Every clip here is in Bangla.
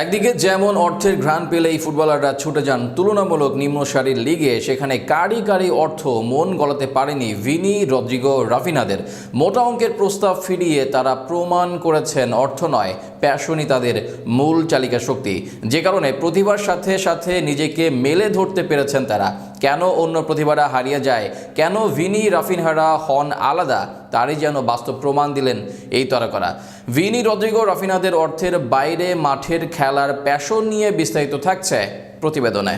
একদিকে যেমন অর্থের ঘ্রাণ পেলে এই ফুটবলাররা ছুটে যান, তুলনামূলক নিম্নসারির লিগে সেখানে কারি কারি অর্থ মন গলাতে পারেনি ভিনি রদ্রিগো রাফিনাদের। মোটা অঙ্কের প্রস্তাব ফিরিয়ে তারা প্রমাণ করেছেন অর্থ নয়, প্যাশনই তাদের মূল চালিকা শক্তি। যে কারণে প্রতিভার সাথে সাথে নিজেকে মেলে ধরতে পেরেছেন তারা। কেন অন্য প্রতিভারা হারিয়ে যায়? কেন ভিনি রাফিনহারা হন আলাদা? তারই যেন বাস্তব প্রমাণ দিলেন এই তারকারা। ভিনি রদ্রিগো রাফিনাদের অর্থের বাইরে মাঠের খেলার প্যাশন নিয়ে বিস্তারিত থাকছে প্রতিবেদনে।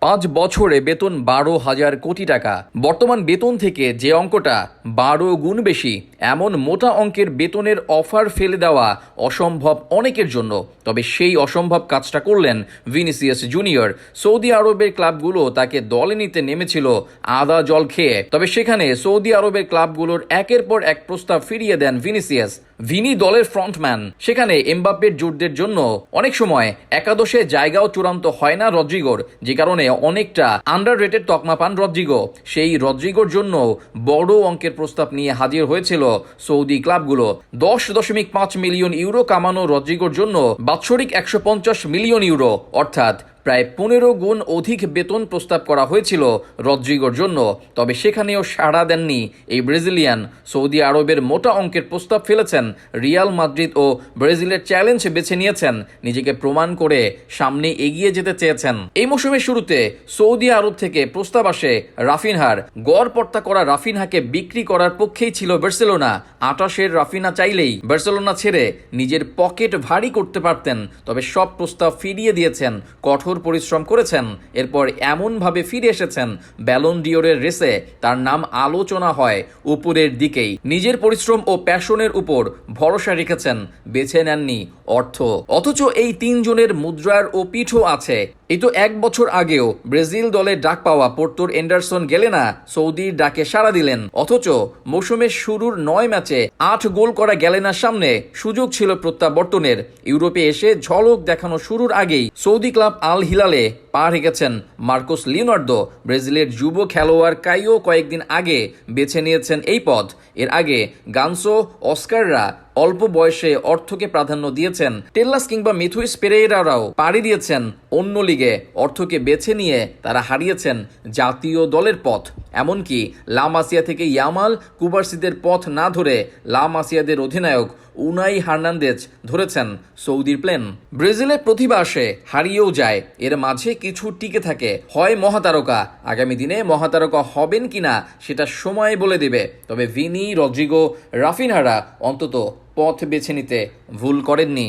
পাঁচ বছরে বেতন বারো হাজার কোটি টাকা। বর্তমান বেতন থেকে যে অঙ্কটা বারো গুণ বেশি, এমন মোটা অঙ্কের বেতনের অফার ফেলে দেওয়া অসম্ভব অনেকের জন্য। তবে সেই অসম্ভব কাজটা করলেন ভিনিসিয়াস জুনিয়র। সৌদি আরবের ক্লাবগুলো তাকে দলে নিতে নেমেছিল আদা জল খেয়ে। তবে সেখানে সৌদি আরবের ক্লাবগুলোর একের পর এক প্রস্তাব ফিরিয়ে দেন ভিনিসিয়াস। ভিনি দলের ফ্রন্টম্যান। সেখানে এমবাপ্পের জোটদের জন্য অনেক সময় একাদশে জায়গাও চূড়ান্ত হয় না রদ্রিগোর, যে কারণে অনেকটা আন্ডার রেটেড তকমা পান রদ্রিগো। সেই রদ্রিগোর জন্য বড় অঙ্কের প্রস্তাব নিয়ে হাজির হয়েছিল সৌদি ক্লাবগুলো। দশ দশমিক পাঁচ মিলিয়ন ইউরো কামানো রদ্রিগোর জন্য বাৎসরিক একশো পঞ্চাশ মিলিয়ন ইউরো, অর্থাৎ প্রায় পনেরো গুণ অধিক বেতন প্রস্তাব করা হয়েছিল রদ্রিগোর জন্য, তবে সেখানেও সাড়া দেননি এই ব্রাজিলিয়ান। সৌদি আরবের মোটা অঙ্কের প্রস্তাব ফেলেছেন, রিয়াল মাদ্রিদ ও ব্রাজিলের চ্যালেঞ্জ বেছে নিয়েছেন, নিজেকে প্রমাণ করে সামনে এগিয়ে যেতে চেয়েছেন। এই মৌসুমের শুরুতে সৌদি আরব থেকে প্রস্তাব আসে রাফিনহার। গড় পর্তা করা রাফিনহাকে বিক্রি করার পক্ষেই ছিল বার্সেলোনা। আটাশের রাফিনা চাইলেই বার্সেলোনা ছেড়ে নিজের পকেট ভারী করতে পারতেন, তবে সব প্রস্তাব ফিরিয়ে দিয়েছেন কঠোর পরিশ্রম করেছেন। এরপর এমনভাবে ফিরে এসেছেন ব্যালন ডিওরের রেসে। তার নাম আলোচনা হয় উপরের দিকেই। নিজের পরিশ্রম ও প্যাশনের উপর ভরসা রেখেছেন। বেছে নেননি অর্থ। অথচ এই তিনজনের মুদ্রার ও পিঠও আছে। এই তো এক বছর আগেও ব্রাজিল দলের ডাক পাওয়া পোর্তোর এন্ডারসন গেলে না সৌদির ডাকে সাড়া দিলেন। অথচ মৌসুমের শুরুর নয় ম্যাচে আট গোল করা গ্যালেনার সামনে সুযোগ ছিল প্রত্যাবর্তনের। ইউরোপে এসে ঝলক দেখানো শুরুর আগেই সৌদি ক্লাব আল হিলালে পা রেখেছেন মার্কোস লিওনার্দো। ব্রাজিলের যুব খেলোয়াড় কাইও কয়েকদিন আগে বেছে নিয়েছেন এই পথ এর আগে গানসো, অস্কাররা অল্প বয়সে অর্থকে প্রাধান্য দিয়েছেন। টেল্লাস কিংবা মিথুইস পেরেরারাও পাড়ি দিয়েছেন অন্য লিগে। অর্থকে বেছে নিয়ে তারা হারিয়েছেন জাতীয় দলের পথ। এমনকি লামাসিয়া থেকে ইয়ামাল কুবার্সিদের পথ না ধরে লামাসিয়াদের অধিনায়ক উনাই হার্নান্দেজ ধরেছেন সৌদির প্লেন। ব্রাজিলের প্রতিভা আসে, হারিয়েও যায়। এর মাঝে কিছু টিকে থাকে। হয় মহাতারকা। আগামী দিনে মহাতারকা হবেন কিনা সেটা সময় বলে দেবে। তবে ভিনি রদ্রিগো রাফিনহারা অন্তত পথ বেছে নিতে ভুল করেননি।